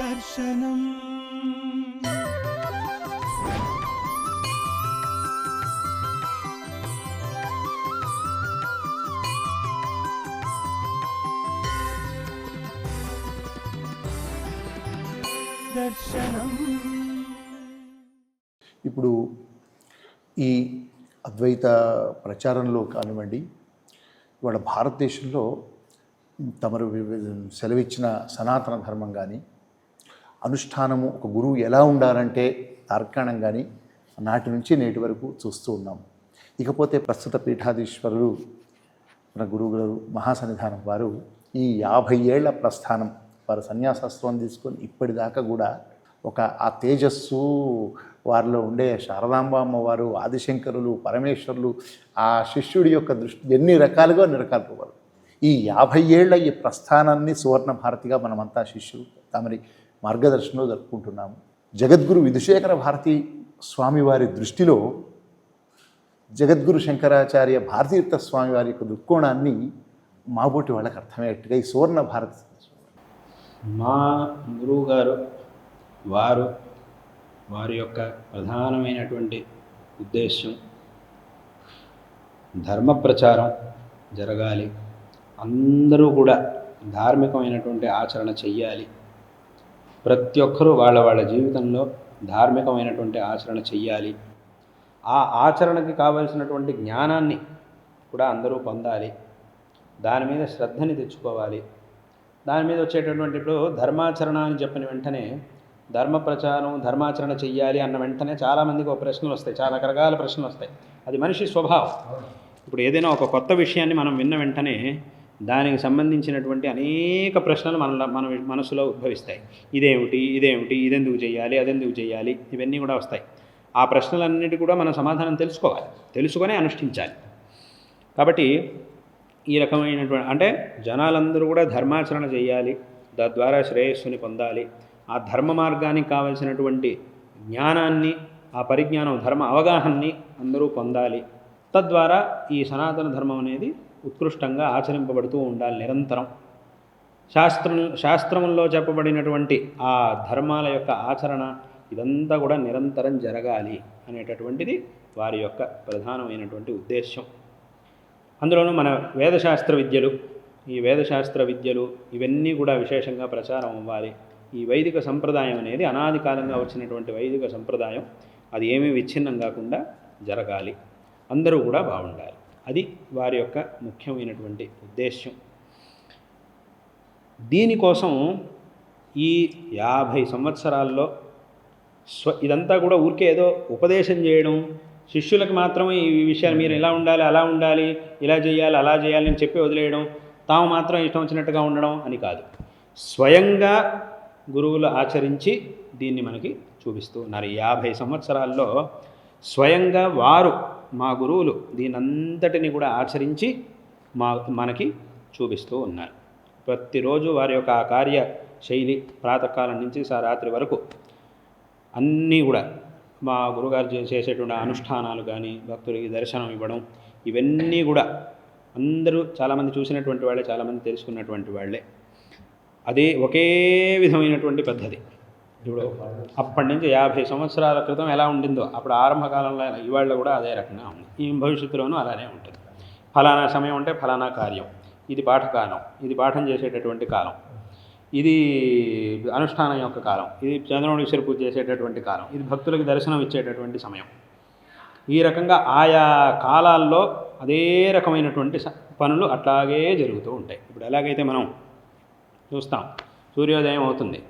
దర్శనం. దర్శనం. ఇప్పుడు ఈ అద్వైత ప్రచారంలో కానివ్వండి ఇవాళ భారతదేశంలో తమరు సెలవిచ్చిన సనాతన ధర్మం కానీ అనుష్ఠానము ఒక గురువు ఎలా ఉండాలంటే తార్కాణం కానీ నాటి నుంచి నేటి వరకు చూస్తూ ఉన్నాం. ఇకపోతే ప్రస్తుత పీఠాధీశ్వరులు మన గురువుగారు మహాసన్నిధానం వారు ఈ యాభై ఏళ్ళ ప్రస్థానం వారు సన్యాసాస్త్రం తీసుకొని ఇప్పటిదాకా కూడా ఒక ఆ తేజస్సు వారిలో ఉండే శారదాంబ అమ్మవారు ఆదిశంకరులు పరమేశ్వరులు ఆ శిష్యుడి యొక్క దృష్టి ఎన్ని రకాలుగా అన్ని రకాలుగా వారు ఈ యాభై ఏళ్ళ ఈ ప్రస్థానాన్ని సువర్ణ భారతిగా మనమంతా శిష్యులు. తమరి మార్గదర్శనంలో జరుపుకుంటున్నాము. జగద్గురు విధుశేఖర భారతి స్వామివారి దృష్టిలో జగద్గురు శంకరాచార్య భారతీర్థ స్వామి వారి యొక్క దృక్కోణాన్ని మాబోటి వాళ్ళకి అర్థమయ్యేట్టుగా ఈ సువర్ణ భారత్ మా గురువు గారు వారు వారి యొక్క ప్రధానమైనటువంటి ఉద్దేశం ధర్మ ప్రచారం జరగాలి. అందరూ కూడా ధార్మికమైనటువంటి ఆచరణ చెయ్యాలి. ప్రతి ఒక్కరూ వాళ్ళ వాళ్ళ జీవితంలో ధార్మికమైనటువంటి ఆచరణ చెయ్యాలి. ఆ ఆచరణకి కావలసినటువంటి జ్ఞానాన్ని కూడా అందరూ పొందాలి. దాని మీద శ్రద్ధని తెచ్చుకోవాలి. దాని మీద వచ్చేటటువంటి ఇప్పుడు ధర్మాచరణ అని చెప్పిన వెంటనే ధర్మ ప్రచారం ధర్మాచరణ చెయ్యాలి అన్న వెంటనే చాలామందికి ఒక ప్రశ్నలు వస్తాయి. చాలా రకరకాల ప్రశ్నలు వస్తాయి. అది మనిషి స్వభావం. ఇప్పుడు ఏదైనా ఒక కొత్త విషయాన్ని మనం విన్న వెంటనే దానికి సంబంధించినటువంటి అనేక ప్రశ్నలు మన మన మనసులో ఉద్భవిస్తాయి. ఇదేమిటి ఇదేమిటి ఇదెందుకు చేయాలి అదెందుకు చేయాలి ఇవన్నీ కూడా వస్తాయి. ఆ ప్రశ్నలన్నిటి కూడా మనం సమాధానం తెలుసుకోవాలి తెలుసుకొని అనుష్ఠించాలి. కాబట్టి ఈ రకమైనటువంటి అంటే జనాలందరూ కూడా ధర్మాచరణ చేయాలి తద్వారా శ్రేయస్సుని పొందాలి. ఆ ధర్మ మార్గానికి కావలసినటువంటి జ్ఞానాన్ని ఆ పరిజ్ఞానం ధర్మ అవగాహనని అందరూ పొందాలి. తద్వారా ఈ సనాతన ధర్మం అనేది ఉత్కృష్టంగా ఆచరింపబడుతూ ఉండాలి నిరంతరం. శాస్త్రం శాస్త్రంలో చెప్పబడినటువంటి ఆ ధర్మాల యొక్క ఆచరణ ఇదంతా కూడా నిరంతరం జరగాలి అనేటటువంటిది వారి యొక్క ప్రధానమైనటువంటి ఉద్దేశ్యం. అందులోనూ మన వేదశాస్త్ర విద్యలు ఈ వేదశాస్త్ర విద్యలు ఇవన్నీ కూడా విశేషంగా ప్రచారం అవ్వాలి. ఈ వైదిక సంప్రదాయం అనేది అనాది కాలంగా వచ్చినటువంటి వైదిక సంప్రదాయం అది ఏమీ విచ్ఛిన్నం కాకుండా జరగాలి. అందరూ కూడా బాగుండాలి. అది వారి యొక్క ముఖ్యమైనటువంటి ఉద్దేశ్యం. దీనికోసం ఈ యాభై సంవత్సరాల్లో స్వ ఇదంతా కూడా ఊరికే ఏదో ఉపదేశం చేయడం శిష్యులకు మాత్రమే ఈ విషయాలు మీరు ఇలా ఉండాలి అలా ఉండాలి ఇలా చేయాలి అలా చేయాలి అని చెప్పి వదిలేయడం తాము మాత్రం ఇష్టం వచ్చినట్టుగా ఉండడం అని కాదు. స్వయంగా గురువులు ఆచరించి దీన్ని మనకి చూపిస్తూ ఉన్నారు. యాభై సంవత్సరాల్లో స్వయంగా వారు మా గురువులు దీనంతటిని కూడా ఆచరించి మా మనకి చూపిస్తూ ఉన్నారు. ప్రతిరోజు వారి యొక్క ఆ కార్య శైలి ప్రాతకాలం నుంచి రాత్రి వరకు అన్నీ కూడా మా గురుగారు చేసేటువంటి అనుష్ఠానాలు కానీ భక్తులకి దర్శనం ఇవ్వడం ఇవన్నీ కూడా అందరూ చాలామంది చూసినటువంటి వాళ్ళే చాలామంది తెలుసుకున్నటువంటి వాళ్ళే. అదే ఒకే విధమైనటువంటి పద్ధతి. ఇప్పుడు అప్పటి నుంచి యాభై సంవత్సరాల క్రితం ఎలా ఉండిందో అప్పుడు ఆరంభ కాలంలో ఇవాళ కూడా అదే రకంగా ఉంది. ఈ భవిష్యత్తులోనూ అలానే ఉంటుంది. ఫలానా సమయం అంటే ఫలానా కార్యం. ఇది పాఠకాలం. ఇది పాఠం చేసేటటువంటి కాలం. ఇది అనుష్ఠానం యొక్క కాలం. ఇది చంద్రమౌళీశ్వర పూజ చేసేటటువంటి కాలం. ఇది భక్తులకు దర్శనం ఇచ్చేటటువంటి సమయం. ఈ రకంగా ఆయా కాలాల్లో అదే రకమైనటువంటి పనులు అట్లాగే జరుగుతూ ఉంటాయి. ఇప్పుడు ఎలాగైతే మనం చూస్తాం సూర్యోదయం అవుతుంది.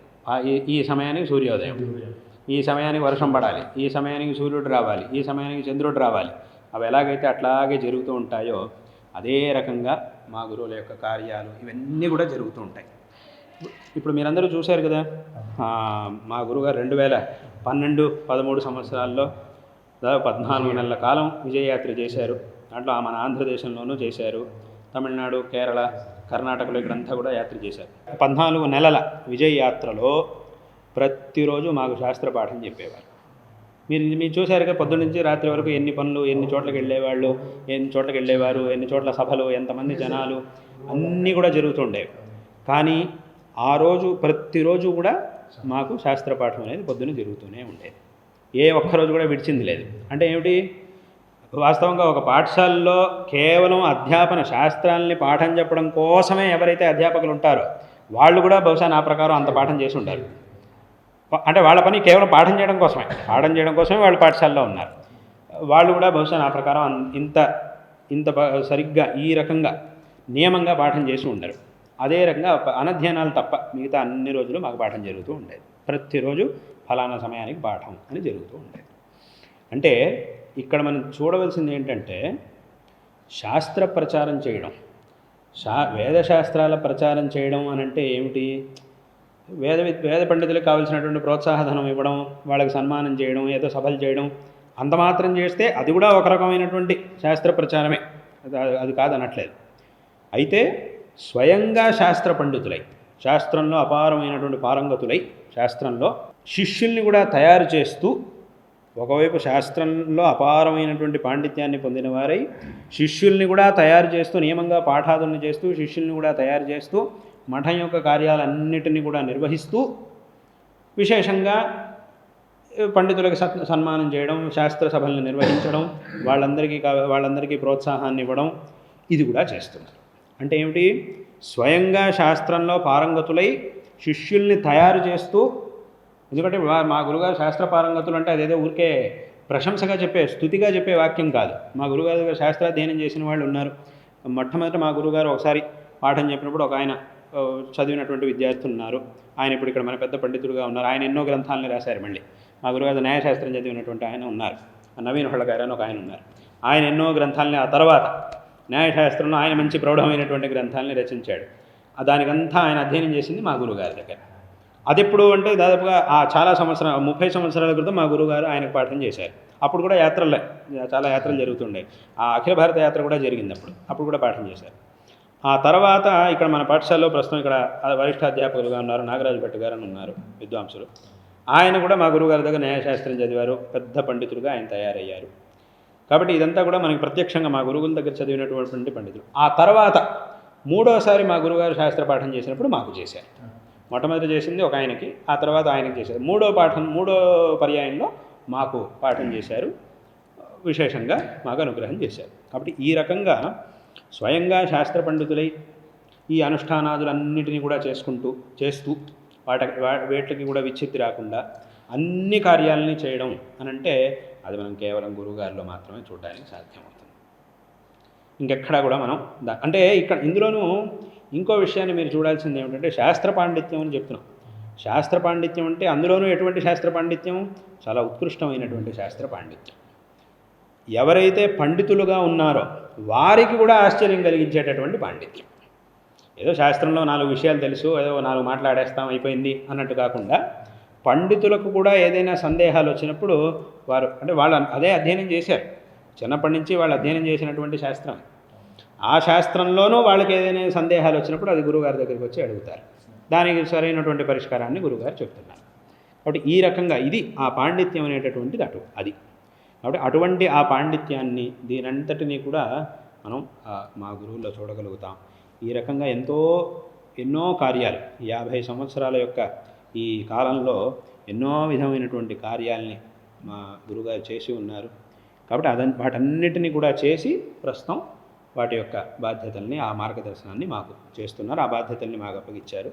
ఈ- ఈ సమయానికి సూర్యోదయం. ఈ సమయానికి వర్షం పడాలి. ఈ సమయానికి సూర్యుడు రావాలి. ఈ సమయానికి చంద్రుడు రావాలి. అవి ఎలాగైతే అట్లాగే జరుగుతూ ఉంటాయో అదే రకంగా మా గురువుల యొక్క కార్యాలు ఇవన్నీ కూడా జరుగుతూ ఉంటాయి. ఇప్పుడు మీరందరూ చూశారు కదా? మా గురుగారు రెండు వేల పన్నెండు పదమూడు సంవత్సరాల్లో దాదాపు పద్నాలుగు నెలల కాలం విజయయాత్ర చేశారు. దాంట్లో మన ఆంధ్రదేశంలోనూ చేశారు. తమిళనాడు కేరళ కర్ణాటకలో ఇక్కడంతా కూడా యాత్ర చేశారు. పద్నాలుగు నెలల విజయ యాత్రలో ప్రతిరోజు మాకు శాస్త్ర పాఠం చెప్పేవారు. మీరు మీరు చూశారుగా పొద్దున్న నుంచి రాత్రి వరకు ఎన్ని పనులు ఎన్ని చోట్లకి వెళ్ళేవాళ్ళు ఎన్ని చోట్లకి వెళ్ళేవారు ఎన్ని చోట్ల సభలు ఎంతమంది జనాలు అన్నీ కూడా జరుగుతుండేవి. కానీ ఆ రోజు ప్రతిరోజు కూడా మాకు శాస్త్ర పాఠం అనేది పొద్దున్న జరుగుతూనే ఉండేది. ఏ ఒక్కరోజు కూడా విడిచింది లేదు. అంటే ఏమిటి? వాస్తవంగా ఒక పాఠశాలలో కేవలం అధ్యాపన శాస్త్రాల్ని పాఠం చెప్పడం కోసమే ఎవరైతే అధ్యాపకులు ఉంటారో వాళ్ళు కూడా బహుశా నా ప్రకారం అంత పాఠం చేసి ఉంటారు. అంటే వాళ్ళ పని కేవలం పాఠం చేయడం కోసమే. పాఠం చేయడం కోసమే వాళ్ళు పాఠశాలలో ఉన్నారు. వాళ్ళు కూడా బహుశా నా ప్రకారం ఇంత ఇంత సరిగ్గా ఈ రకంగా నియమంగా పాఠం చేసి ఉండరు. అదే రకంగా అనధ్యయనాలు తప్ప మిగతా అన్ని రోజులు మాకు పాఠం జరుగుతూ ఉండేది. ప్రతిరోజు ఫలానా సమయానికి పాఠం అని జరుగుతూ ఉండేది. అంటే ఇక్కడ మనం చూడవలసింది ఏంటంటే శాస్త్ర ప్రచారం చేయడం. శా వేదశాస్త్రాల ప్రచారం చేయడం అని అంటే ఏమిటి? వేద వేద పండితులకు కావాల్సినటువంటి ప్రోత్సాహధనం ఇవ్వడం వాళ్ళకి సన్మానం చేయడం ఏదో సభలు చేయడం అంత మాత్రం చేస్తే అది కూడా ఒక రకమైనటువంటి శాస్త్ర ప్రచారమే. అది అది కాదనట్లేదు అయితే స్వయంగా శాస్త్ర పండితులై శాస్త్రంలో అపారమైనటువంటి పారంగతులై శాస్త్రంలో శిష్యుల్ని కూడా తయారు చేస్తూ ఒకవైపు శాస్త్రంలో అపారమైనటువంటి పాండిత్యాన్ని పొందిన వారై శిష్యుల్ని కూడా తయారు చేస్తూ నియమంగా పాఠాదులను చేస్తూ శిష్యుల్ని కూడా తయారు చేస్తూ మఠం యొక్క కార్యాలన్నిటినీ కూడా నిర్వహిస్తూ విశేషంగా పండితులకు సత్ సన్మానం చేయడం శాస్త్ర సభలను నిర్వహించడం వాళ్ళందరికీ కా- వాళ్ళందరికీ ప్రోత్సాహాన్ని ఇవ్వడం ఇది కూడా చేస్తున్నారు. అంటే ఏమిటి? స్వయంగా శాస్త్రంలో పారంగతులై శిష్యుల్ని తయారు చేస్తూ ఎందుకంటే మా గురుగారు శాస్త్ర పారంగతులు అంటే అదేదో ఊరికే ప్రశంసగా చెప్పే స్థుతిగా చెప్పే వాక్యం కాదు. మా గురుగారు దగ్గర శాస్త్రాధ్యయనం చేసిన వాళ్ళు ఉన్నారు. మొట్టమొదట మా గురుగారు ఒకసారి పాఠం చెప్పినప్పుడు ఒక ఆయన చదివినటువంటి విద్యార్థులు ఉన్నారు. ఆయన ఇప్పుడు ఇక్కడ మన పెద్ద పండితుడుగా ఉన్నారు. ఆయన ఎన్నో గ్రంథాలను రాశారు మళ్ళీ. మా గురుగారు న్యాయశాస్త్రం చదివినటువంటి ఆయన ఉన్నారు. నవీన్ హొళ్ళగారు అని ఒక ఆయన ఉన్నారు. ఆయన ఎన్నో గ్రంథాలని ఆ తర్వాత న్యాయశాస్త్రంలో ఆయన మంచి ప్రౌఢమైనటువంటి గ్రంథాలని రచించాడు. దానికంతా ఆయన అధ్యయనం చేసింది మా గురుగారి దగ్గర. అది ఎప్పుడు అంటే దాదాపుగా ఆ చాలా సంవత్సరాలు ముప్పై సంవత్సరాల క్రితం మా గురుగారు ఆయనకు పాఠం చేశారు. అప్పుడు కూడా యాత్రలే చాలా యాత్రలు జరుగుతుండే. ఆ అఖిల భారత యాత్ర కూడా జరిగింది అప్పుడు అప్పుడు కూడా పాఠం చేశారు. ఆ తర్వాత ఇక్కడ మన పాఠశాలలో ప్రస్తుతం ఇక్కడ వరిష్ఠ అధ్యాపకులుగా ఉన్నారు నాగరాజు భట్ గారు అని ఉన్నారు విద్వాంసులు. ఆయన కూడా మా గురుగారి దగ్గర న్యాయశాస్త్రం చదివారు పెద్ద పండితులుగా ఆయన తయారయ్యారు. కాబట్టి ఇదంతా కూడా మనకి ప్రత్యక్షంగా మా గురువుల దగ్గర చదివినటువంటి పండితులు. ఆ తర్వాత మూడోసారి మా గురుగారు శాస్త్ర పాఠం చేసినప్పుడు మాకు చేశారు. మొట్టమొదటి చేసింది ఒక ఆయనకి ఆ తర్వాత ఆయనకి చేశారు. మూడో పాఠం మూడో పర్యాయంలో మాకు పాఠం చేశారు. విశేషంగా మాకు అనుగ్రహం చేశారు. కాబట్టి ఈ రకంగా స్వయంగా శాస్త్ర పండితులై ఈ అనుష్ఠానాదులన్నిటినీ కూడా చేసుకుంటూ చేస్తూ వాట వా- వేట్లకి కూడా విచ్చిత్తి రాకుండా అన్ని కార్యాలని చేయడం అని అంటే అది మనం కేవలం గురువుగారిలో మాత్రమే చూడడానికి సాధ్యమవుతుంది. ఇంకెక్కడా కూడా మనం దా- అంటే ఇక్కడ ఇందులోనూ ఇంకో విషయాన్ని మీరు చూడాల్సింది ఏమిటంటే శాస్త్ర పాండిత్యం అని చెప్తున్నాం. శాస్త్ర పాండిత్యం అంటే అందులోనూ ఎటువంటి శాస్త్ర పాండిత్యం? చాలా ఉత్కృష్టమైనటువంటి శాస్త్ర పాండిత్యం. ఎవరైతే పండితులుగా ఉన్నారో వారికి కూడా ఆశ్చర్యం కలిగించేటటువంటి పాండిత్యం. ఏదో శాస్త్రంలో నాలుగు విషయాలు తెలుసు ఏదో నాలుగు మాట్లాడేస్తాం అయిపోయింది అన్నట్టు కాకుండా పండితులకు కూడా ఏదైనా సందేహాలు వచ్చినప్పుడు వారు అంటే వాళ్ళు అదే అధ్యయనం చేశారు. చిన్నప్పటి నుంచి వాళ్ళు అధ్యయనం చేసినటువంటి శాస్త్రం. ఆ శాస్త్రంలోనూ వాళ్ళకి ఏదైనా సందేహాలు వచ్చినప్పుడు అది గురుగారి దగ్గరికి వచ్చి అడుగుతారు. దానికి సరైనటువంటి పరిష్కారాన్ని గురుగారు చెప్తున్నారు. కాబట్టి ఈ రకంగా ఇది ఆ పాండిత్యం అనేటటువంటిది అటు అది. కాబట్టి అటువంటి ఆ పాండిత్యాన్ని దీనంతటినీ కూడా మనం మా గురువుల్లో చూడగలుగుతాం. ఈ రకంగా ఎంతో ఎన్నో కార్యాలు యాభై సంవత్సరాల యొక్క ఈ కాలంలో ఎన్నో విధమైనటువంటి కార్యాలని మా గురుగారు చేసి ఉన్నారు. కాబట్టి అదన్ వాటన్నిటిని కూడా చేసి ప్రస్తుతం వాటి యొక్క బాధ్యతల్ని ఆ మార్గదర్శనాన్ని మాకు చేస్తున్నారు. ఆ బాధ్యతల్ని మాకు అప్పగించారు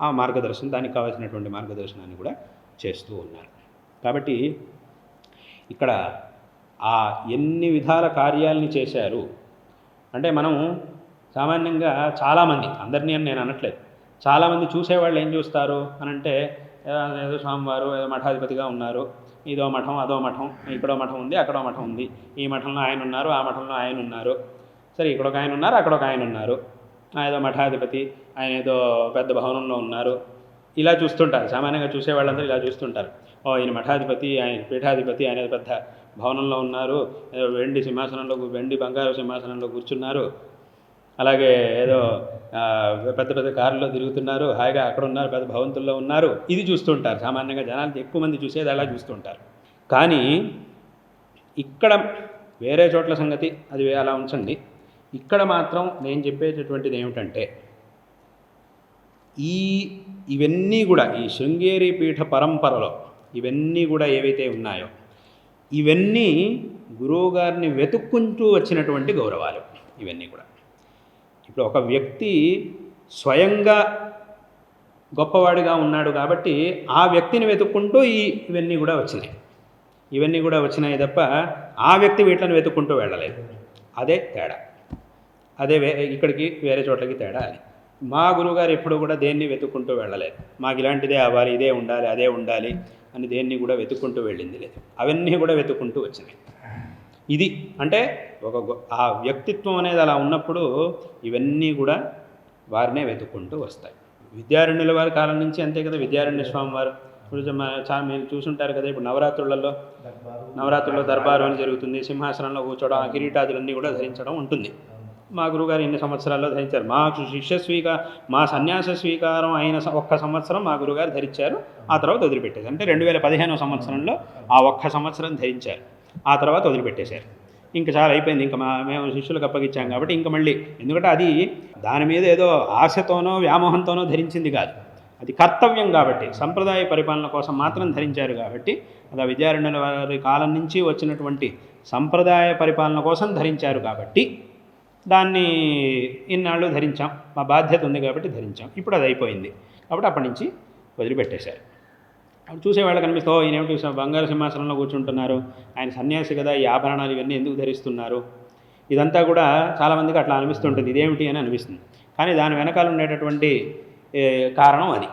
ఆ మార్గదర్శనం దానికి కావాల్సినటువంటి మార్గదర్శనాన్ని కూడా చేస్తూ ఉన్నారు. కాబట్టి ఇక్కడ ఆ ఎన్ని విధాల కార్యాలని చేశారు? అంటే మనం సామాన్యంగా చాలామంది అందరినీ అని నేను అనట్లేదు. చాలామంది చూసేవాళ్ళు ఏం చూస్తారు? అని అంటే ఏదో స్వామివారు ఏదో మఠాధిపతిగా ఉన్నారు. ఇదో మఠం అదో మఠం ఇక్కడో మఠం ఉంది అక్కడో మఠం ఉంది. ఈ మఠంలో ఆయన ఉన్నారు ఆ మఠంలో ఆయన ఉన్నారు. సరే ఇక్కడ ఒక ఆయన ఉన్నారు అక్కడ ఒక ఆయన ఉన్నారు ఆ, ఏదో మఠాధిపతి ఆయన ఏదో పెద్ద భవనంలో ఉన్నారు. ఇలా చూస్తుంటారు. సామాన్యంగా చూసే వాళ్ళందరూ ఇలా చూస్తుంటారు. ఓ ఈయన మఠాధిపతి ఆయన పీఠాధిపతి ఆయన పెద్ద భవనంలో ఉన్నారు. ఏదో వెండి సింహాసనంలో వెండి బంగారు సింహాసనంలో కూర్చున్నారు. అలాగే ఏదో పెద్ద పెద్ద కారులో తిరుగుతున్నారు. హాయిగా అక్కడ ఉన్నారు పెద్ద భవంతుల్లో ఉన్నారు. ఇది చూస్తుంటారు. సామాన్యంగా జనాలు ఎక్కువ మంది చూసేది అలా చూస్తుంటారు. కానీ ఇక్కడ వేరే చోట్ల సంగతి అది అలా ఉంచండి. ఇక్కడ మాత్రం నేను చెప్పేటటువంటిది ఏమిటంటే ఈ ఇవన్నీ కూడా ఈ శృంగేరి పీఠ పరంపరలో ఇవన్నీ కూడా ఏవైతే ఉన్నాయో ఇవన్నీ గురువుగారిని వెతుక్కుంటూ వచ్చినటువంటి గౌరవాలు ఇవన్నీ కూడా. ఇప్పుడు ఒక వ్యక్తి స్వయంగా గొప్పవాడిగా ఉన్నాడు కాబట్టి ఆ వ్యక్తిని వెతుక్కుంటూ ఈ ఇవన్నీ కూడా వచ్చినాయి. ఇవన్నీ కూడా వచ్చినాయి తప్ప ఆ వ్యక్తి వీటిని వెతుక్కుంటూ వెళ్ళలేదు. అదే తేడా. అదే వే ఇక్కడికి వేరే చోట్లకి తేడా అది. మా గురువుగారు ఎప్పుడు కూడా దేన్ని వెతుక్కుంటూ వెళ్ళలేదు. మాకు ఇలాంటిదే అవ్వాలి ఇదే ఉండాలి అదే ఉండాలి అని దేన్ని కూడా వెతుక్కుంటూ వెళ్ళింది లేదు. అవన్నీ కూడా వెతుక్కుంటూ వచ్చినాయి. ఇది అంటే ఒక ఆ వ్యక్తిత్వం అనేది అలా ఉన్నప్పుడు ఇవన్నీ కూడా వారినే వెతుక్కుంటూ వస్తాయి. విద్యారణ్యుల వారి కాలం నుంచి అంతే కదా విద్యారణ్య స్వామి వారు. ఇప్పుడు చాలా మీరు చూసుంటారు కదా ఇప్పుడు నవరాత్రులలో నవరాత్రుల్లో దర్బారు అని జరుగుతుంది సింహాసనంలో కూర్చోవడం ఆ కిరీటాదులన్నీ కూడా ధరించడం ఉంటుంది. మా గురుగారు ఎన్ని సంవత్సరాల్లో ధరించారు. మా శిష్య స్వీకార మా సన్యాస స్వీకారం అయిన స- ఒక్క సంవత్సరం మా గురుగారు ధరించారు. ఆ తర్వాత వదిలిపెట్టేశారు. అంటే రెండు వేల పదిహేనవ సంవత్సరంలో ఆ ఒక్క సంవత్సరం ధరించారు. ఆ తర్వాత వదిలిపెట్టేశారు. ఇంకా చాలా అయిపోయింది. ఇంకా మా మేము శిష్యులకు అప్పగించాం కాబట్టి ఇంకా మళ్ళీ. ఎందుకంటే అది దాని మీద ఏదో ఆశతోనో వ్యామోహంతోనో ధరించింది కాదు. అది కర్తవ్యం కాబట్టి సంప్రదాయ పరిపాలన కోసం మాత్రం ధరించారు కాబట్టి అది విద్యారణ్యుల వారి కాలం నుంచి వచ్చినటువంటి సంప్రదాయ పరిపాలన కోసం ధరించారు కాబట్టి దాన్ని ఇన్నాళ్ళు ధరించాం. మా బాధ్యత ఉంది కాబట్టి ధరించాం. ఇప్పుడు అది అయిపోయింది. కాబట్టి అప్పటి నుంచి వదిలిపెట్టేశారు. అప్పుడు చూసేవాళ్ళు కనిపిస్తూ ఈయన ఏమిటి బంగారు సింహాసనంలో కూర్చుంటున్నారు. ఆయన సన్యాసి కదా ఈ ఆభరణాలు ఇవన్నీ ఎందుకు ధరిస్తున్నారు? ఇదంతా కూడా చాలామందికి అట్లా అనిపిస్తుంటుంది. ఇదేమిటి అని అనిపిస్తుంది. కానీ దాని వెనకాల ఉండేటటువంటి కారణం అది.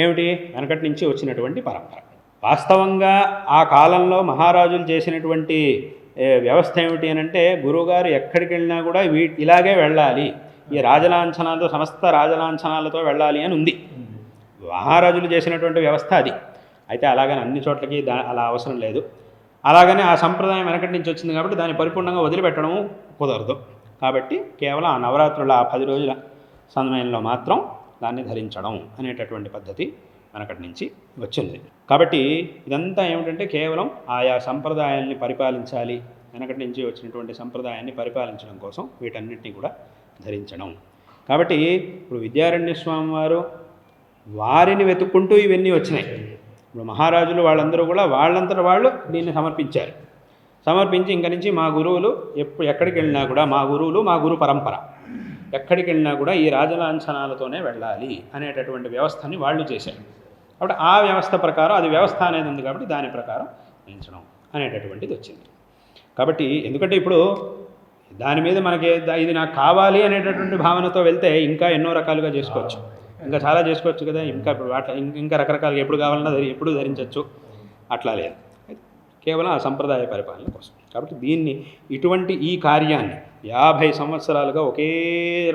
ఏమిటి? వెనకటి నుంచి వచ్చినటువంటి పరంపర. వాస్తవంగా ఆ కాలంలో మహారాజులు చేసినటువంటి వ్యవస్థ ఏమిటి అని అంటే గురువుగారు ఎక్కడికి వెళ్ళినా కూడా వీ ఇలాగే వెళ్ళాలి. ఈ రాజలాంఛనాలతో సమస్త రాజలాంఛనాలతో వెళ్ళాలి అని ఉంది. మహారాజులు చేసినటువంటి వ్యవస్థ అది. అయితే అలాగని అన్ని చోట్లకి దా అలా అవసరం లేదు. అలాగనే ఆ సంప్రదాయం వెనకటి నుంచి వచ్చింది కాబట్టి దాన్ని పరిపూర్ణంగా వదిలిపెట్టడం కుదరదు. కాబట్టి కేవలం ఆ నవరాత్రుల ఆ పది రోజుల సమయంలో మాత్రం దాన్ని ధరించడం అనేటటువంటి పద్ధతి. మనకటి నుంచి వచ్చింది. కాబట్టి ఇదంతా ఏమిటంటే కేవలం ఆయా సంప్రదాయాల్ని పరిపాలించాలి వెనకటి నుంచి వచ్చినటువంటి సంప్రదాయాన్ని పరిపాలించడం కోసం వీటన్నిటిని కూడా ధరించడం. కాబట్టి ఇప్పుడు విద్యారణ్య స్వామి వారు వారిని వెతుక్కుంటూ ఇవన్నీ వచ్చినాయి. ఇప్పుడు మహారాజులు వాళ్ళందరూ కూడా వాళ్ళంతట వాళ్ళు దీన్ని సమర్పించారు. సమర్పించి ఇంక నుంచి మా గురువులు ఎప్పుడు ఎక్కడికి వెళ్ళినా కూడా మా గురువులు మా గురు పరంపర. ఎక్కడికి వెళ్ళినా కూడా ఈ రాజలాంఛనాలతోనే వెళ్ళాలి అనేటటువంటి వ్యవస్థని వాళ్ళు చేశారు. కాబట్టి ఆ వ్యవస్థ ప్రకారం అది వ్యవస్థ అనేది ఉంది కాబట్టి దాని ప్రకారం నిలించడం అనేటటువంటిది వచ్చింది. కాబట్టి ఎందుకంటే ఇప్పుడు దాని మీద మనకి ఇది నాకు కావాలి అనేటటువంటి భావనతో వెళ్తే ఇంకా ఎన్నో రకాలుగా చేసుకోవచ్చు. ఇంకా చాలా చేసుకోవచ్చు కదా. ఇంకా వాటి ఇంకా రకరకాలుగా ఎప్పుడు కావాలన్నా ధరి ఎప్పుడు ధరించవచ్చు అట్లా లేదు. కేవలం ఆ సంప్రదాయ పరిపాలన కోసం. కాబట్టి దీన్ని ఇటువంటి ఈ కార్యాన్ని యాభై సంవత్సరాలుగా ఒకే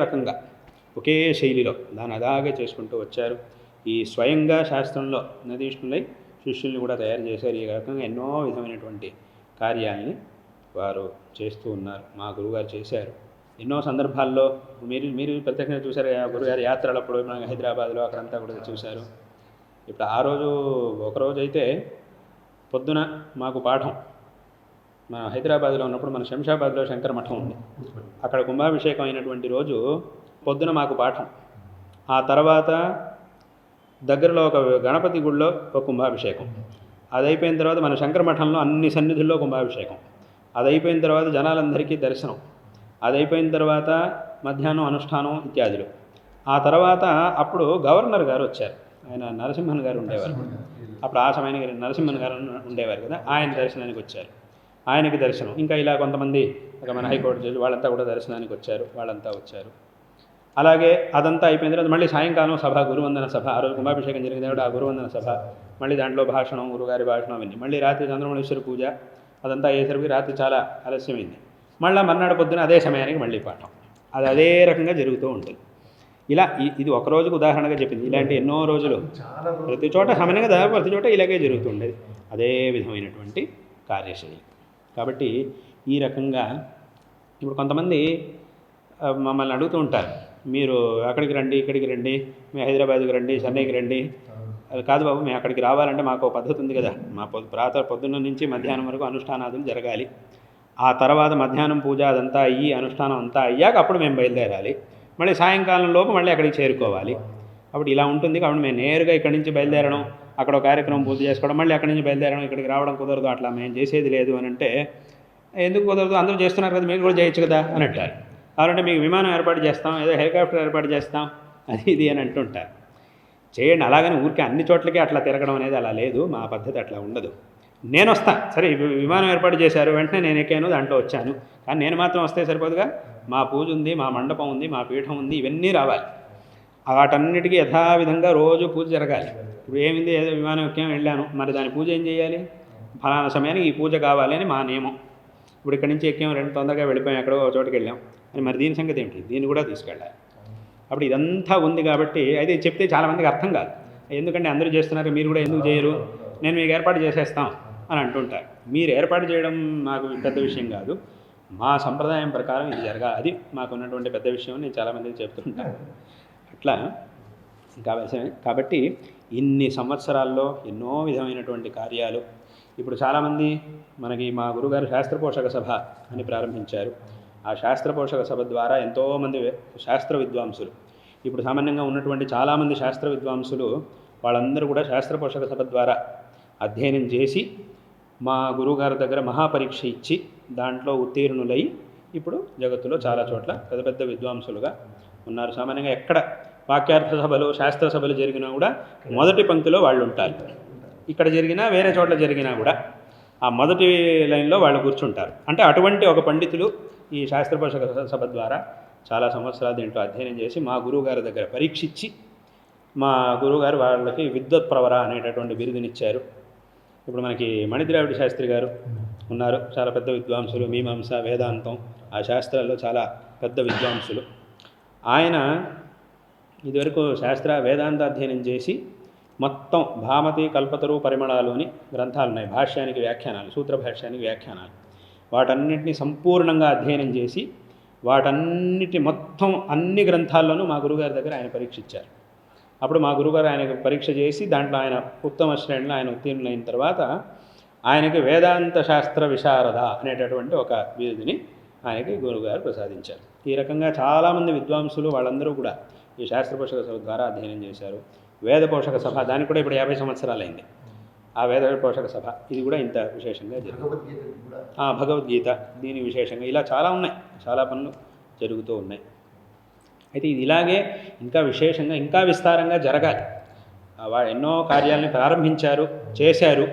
రకంగా ఒకే శైలిలో దాన్ని అదాగా చేసుకుంటూ వచ్చారు. ఈ స్వయంగా శాస్త్రంలో నదీష్ణులై శిష్యుల్ని కూడా తయారు చేశారు. ఈ రకంగా ఎన్నో విధమైనటువంటి కార్యాలని వారు చేస్తూ ఉన్నారు. మా గురువుగారు చేశారు. ఎన్నో సందర్భాల్లో మీరు మీరు ప్రత్యేకంగా చూశారు గురుగారు యాత్రలప్పుడు మనం హైదరాబాద్లో అక్కడంతా కూడా చూశారు. ఇప్పుడు ఆ రోజు ఒకరోజు అయితే పొద్దున మాకు పాఠం. మన హైదరాబాద్లో ఉన్నప్పుడు మన శంషాబాద్లో శంకర మఠం ఉంది. అక్కడ కుంభాభిషేకం అయినటువంటి రోజు పొద్దున మాకు పాఠం. ఆ తర్వాత దగ్గరలో ఒక గణపతి గుడిలో ఒక కుంభాభిషేకం. అది అయిపోయిన తర్వాత మన శంకర మఠంలో అన్ని సన్నిధుల్లో కుంభాభిషేకం. అది అయిపోయిన తర్వాత జనాలందరికీ దర్శనం. అది అయిపోయిన తర్వాత మధ్యాహ్నం అనుష్ఠానం ఇత్యాదులు. ఆ తర్వాత అప్పుడు గవర్నర్ గారు వచ్చారు. ఆయన నరసింహన్ గారు ఉండేవారు. అప్పుడు ఆ సమయానికి నరసింహన్ గారు ఉండేవారు కదా ఆయన దర్శనానికి వచ్చారు. ఆయనకి దర్శనం. ఇంకా ఇలా కొంతమంది ఒక మన హైకోర్టు జడ్జి వాళ్ళంతా కూడా దర్శనానికి వచ్చారు వాళ్ళంతా వచ్చారు. అలాగే అదంతా అయిపోయిన తర్వాత మళ్ళీ సాయంకాలం సభ గురువందన సభ ఆ రోజు కుంభాభిషేకం జరిగింది కూడా ఆ గురువందన సభ మళ్ళీ దాంట్లో భాషణం గురుగారి భాషణం అవన్నీ. మళ్ళీ రాత్రి చంద్రమణేశ్వర పూజ అదంతా అయ్యేసరికి రాత్రి చాలా ఆలస్యమైంది. మళ్ళీ మర్నాడు పొద్దున అదే సమయానికి మళ్ళీ పాఠం. అది అదే రకంగా జరుగుతూ ఉంటుంది. ఇలా ఇది ఒక రోజుకు ఉదాహరణగా చెప్పింది. ఇలాంటి ఎన్నో రోజులు. ప్రతి చోట సమయంగా దాదాపు ప్రతి చోట ఇలాగే జరుగుతుండేది. అదే విధమైనటువంటి కార్యశైలి. కాబట్టి ఈ రకంగా ఇప్పుడు కొంతమంది మమ్మల్ని అడుగుతూ ఉంటారు. మీరు అక్కడికి రండి ఇక్కడికి రండి మేము హైదరాబాద్కి రండి చెన్నైకి రండి. అది కాదు బాబు మేము అక్కడికి రావాలంటే మాకు పద్ధతి ఉంది కదా. మా పొద్దు ప్రాత పొద్దున్న నుంచి మధ్యాహ్నం వరకు అనుష్ఠానాదులు జరగాలి. ఆ తర్వాత మధ్యాహ్నం పూజ అదంతా అయ్యి అనుష్ఠానం అంతా అయ్యాక అప్పుడు మేము బయలుదేరాలి. మళ్ళీ సాయంకాలం లోపు మళ్ళీ అక్కడికి చేరుకోవాలి. అప్పుడు ఇలా ఉంటుంది కాబట్టి మేము నేరుగా ఇక్కడి నుంచి బయలుదేరడం అక్కడ ఒక కార్యక్రమం పూర్తి చేసుకోవడం మళ్ళీ అక్కడి నుంచి బయలుదేరడం ఇక్కడికి రావడం కుదరదు. అట్లా మేము చేసేది లేదు అని అంటే ఎందుకు కుదరదు? అందరూ చేస్తున్నారు కదా మీరు కూడా చేయొచ్చు కదా అని అంటారు. కాబట్టి మీకు విమానం ఏర్పాటు చేస్తాం ఏదో హెలికాప్టర్ ఏర్పాటు చేస్తాం అది ఇది అని అంటుంటారు. చేయండి. అలాగని ఊరికే అన్ని చోట్లకి అట్లా తిరగడం అనేది అలా లేదు. మా పద్ధతి అట్లా ఉండదు. నేను వస్తా సరే విమానం ఏర్పాటు చేశారు వెంటనే నేను ఎక్కాను దాంట్లో వచ్చాను. కానీ నేను మాత్రం వస్తే సరిపోదుగా? మా పూజ ఉంది మా మండపం ఉంది మా పీఠం ఉంది ఇవన్నీ రావాలి. వాటన్నిటికీ యథావిధంగా రోజు పూజ జరగాలి. ఇప్పుడు ఏమింది ఏదో విమానం ఎక్కాం వెళ్ళాను. మరి దాని పూజ ఏం చేయాలి? ఫలానా సమయానికి ఈ పూజ కావాలి అని మా నియమం. ఇప్పుడు ఇక్కడి నుంచి ఎక్కాం రెండు తొందరగా వెళ్ళిపోయాం ఎక్కడో ఒక చోటుకి వెళ్ళాం. అని మరి దీని సంగతి ఏంటి దీన్ని కూడా తీసుకెళ్ళాలి. అప్పుడు ఇదంతా ఉంది కాబట్టి అయితే చెప్తే చాలామందికి అర్థం కాదు. ఎందుకంటే అందరూ చేస్తున్నారు మీరు కూడా ఎందుకు చేయరు? నేను మీకు ఏర్పాటు చేసేస్తాం. అని అంటుంటారు. మీరు ఏర్పాటు చేయడం మాకు పెద్ద విషయం కాదు. మా సంప్రదాయం ప్రకారం ఇది జరగాలి అది మాకు ఉన్నటువంటి పెద్ద విషయం అని నేను చాలామందికి చెప్తుంటాను. అట్లా కావాల్సిన కాబట్టి ఇన్ని సంవత్సరాల్లో ఎన్నో విధమైనటువంటి కార్యాలు. ఇప్పుడు చాలామంది మనకి మా గురుగారు శాస్త్రపోషక సభ అని ప్రారంభించారు. ఆ శాస్త్ర పోషక సభ ద్వారా ఎంతోమంది శాస్త్ర విద్వాంసులు. ఇప్పుడు సామాన్యంగా ఉన్నటువంటి చాలామంది శాస్త్ర విద్వాంసులు వాళ్ళందరూ కూడా శాస్త్రపోషక సభ ద్వారా అధ్యయనం చేసి మా గురువుగారి దగ్గర మహాపరీక్ష ఇచ్చి దాంట్లో ఉత్తీర్ణులై ఇప్పుడు జగత్తులో చాలా చోట్ల పెద్ద పెద్ద విద్వాంసులుగా ఉన్నారు. సామాన్యంగా ఎక్కడ వాక్యార్థ సభలు శాస్త్ర సభలు జరిగినా కూడా మొదటి పంక్తిలో వాళ్ళు ఉంటారు ఇక్కడ జరిగినా వేరే చోట్ల జరిగినా కూడా ఆ మొదటి లైన్లో వాళ్ళు కూర్చుంటారు. అంటే అటువంటి ఒక పండితులు ఈ శాస్త్ర పోషక సభ ద్వారా చాలా సంవత్సరాలు దీంట్లో అధ్యయనం చేసి మా గురువుగారి దగ్గర పరీక్షించి మా గురువుగారు వాళ్ళకి విద్వత్ ప్రవర అనేటటువంటి బిరుదునిచ్చారు. ఇప్పుడు మనకి మణిద్రావిడి శాస్త్రి గారు ఉన్నారు. చాలా పెద్ద విద్వాంసులు మీమాంస వేదాంతం ఆ శాస్త్రాల్లో చాలా పెద్ద విద్వాంసులు. ఆయన ఇదివరకు శాస్త్ర వేదాంత అధ్యయనం చేసి మొత్తం భామతి కల్పతరు పరిమళాలోని గ్రంథాలు ఉన్నాయి. భాష్యానికి వ్యాఖ్యానాలు సూత్ర భాష్యానికి వ్యాఖ్యానాలు. వాటన్నిటిని సంపూర్ణంగా అధ్యయనం చేసి వాటన్నిటి మొత్తం అన్ని గ్రంథాల్లోనూ మా గురుగారి దగ్గర ఆయన పరీక్షించారు. అప్పుడు మా గురుగారు ఆయనకు పరీక్ష చేసి దాంట్లో ఆయన ఉత్తమ శ్రేణిలో ఆయన ఉత్తీర్ణులైన తర్వాత ఆయనకి వేదాంత శాస్త్ర విశారద అనేటటువంటి ఒక బిరుదుని ఆయనకి గురుగారు ప్రసాదించారు. ఈ రకంగా చాలామంది విద్వాంసులు వాళ్ళందరూ కూడా ఈ శాస్త్ర పోషక సభ ద్వారా అధ్యయనం చేశారు. వేద పోషక సభ దానికి కూడా ఇప్పుడు యాభై సంవత్సరాలైంది. ఆ వేద పోషక సభ ఇది కూడా ఇంత విశేషంగా జరిగింది. ఆ, భగవద్గీత దీని విశేషంగా ఇలా చాలా ఉన్నాయి. చాలా పనులు జరుగుతూ ఉన్నాయి. అయితే ఇది ఇలాగే ఇంకా విశేషంగా ఇంకా విస్తారంగా జరగాలి. వా ఎన్నో కార్యాలను ప్రారంభించారు చేశారు.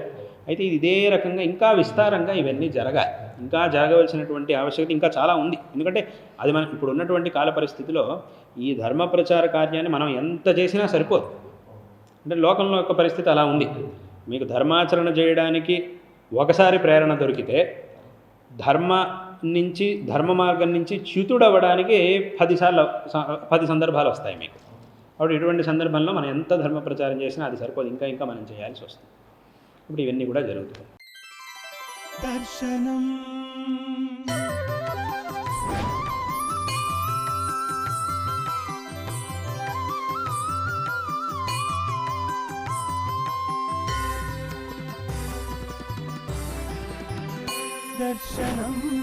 అయితే ఇది ఇదే రకంగా ఇంకా విస్తారంగా ఇవన్నీ జరగాలి. ఇంకా జరగవలసినటువంటి ఆవశ్యకత ఇంకా చాలా ఉంది. ఎందుకంటే అది మనం ఇప్పుడు ఉన్నటువంటి కాల పరిస్థితిలో ఈ ధర్మ ప్రచార కార్యాన్ని మనం ఎంత చేసినా సరిపోదు. అంటే లోకంలో యొక్క పరిస్థితి అలా ఉంది. మీకు ధర్మాచరణ చేయడానికి ఒకసారి ప్రేరణ దొరికితే ధర్మ నుంచి ధర్మ మార్గం నుంచి చ్యుతుడవ్వడానికి పదిసార్లు పది సందర్భాలు వస్తాయి మీకు. కాబట్టి ఇటువంటి సందర్భంలో మనం ఎంత ధర్మ ప్రచారం చేసినా అది సరిపోదు. ఇంకా ఇంకా మనం చేయాల్సి వస్తుంది. ఇప్పుడు ఇవన్నీ కూడా జరుగుతాయి. దర్శనం. దర్శనం.